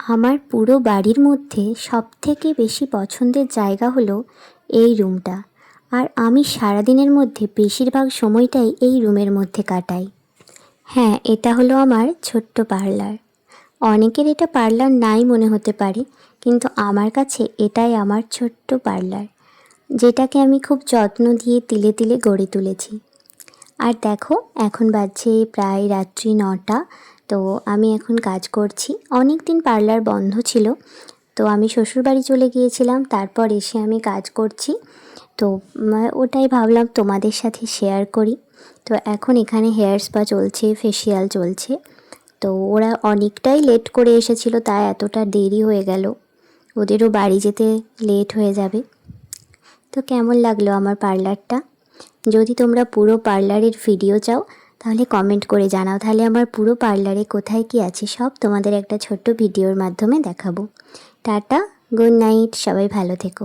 আমার পুরো বাড়ির মধ্যে সবথেকে বেশি পছন্দের জায়গা হলো এই রুমটা। আর আমি সারাদিনের মধ্যে বেশিরভাগ সময়টাই এই রুমের মধ্যে কাটাই। হ্যাঁ এটা হলো আমার ছোট্ট পার্লার। অনেকের এটা পার্লার নাই মনে হতে পারে, কিন্তু আমার কাছে এটাই আমার ছোট্ট পার্লার, যেটাকে আমি খুব যত্ন দিয়ে তিলে তিলে গড়ে তুলেছি। আর দেখো, এখন বাজছে প্রায় রাত্রি নটা, তো আমি এখন কাজ করছি। অনেক দিন পার্লার বন্ধ ছিল, তো আমি শ্বশুরবাড়ি চলে গিয়েছিলাম, তারপর এসে আমি কাজ করছি। তো ওটাই ভাবলাম তোমাদের সাথে শেয়ার করি। তো এখন এখানে হেয়ার স্পা চলছে ফেসিয়াল চলছে। তো ওরা অনেকটাই লেট করে এসেছিল, তাই এতটা দেরি হয়ে গেল। ওদেরও বাড়ি যেতে লেট হয়ে যাবে। তো কেমন লাগল আমার পার্লারটা? যদি তোমরা পুরো পার্লারের ভিডিও চাও, তাহলে কমেন্ট করে জানাও। তাহলে আমার পুরো পার্লারে কোথায় কি আছে সব তোমাদের একটা ছোট্ট ভিডিওর মাধ্যমে দেখাবো। টাটা গুড নাইট সবাই ভালো থেকো।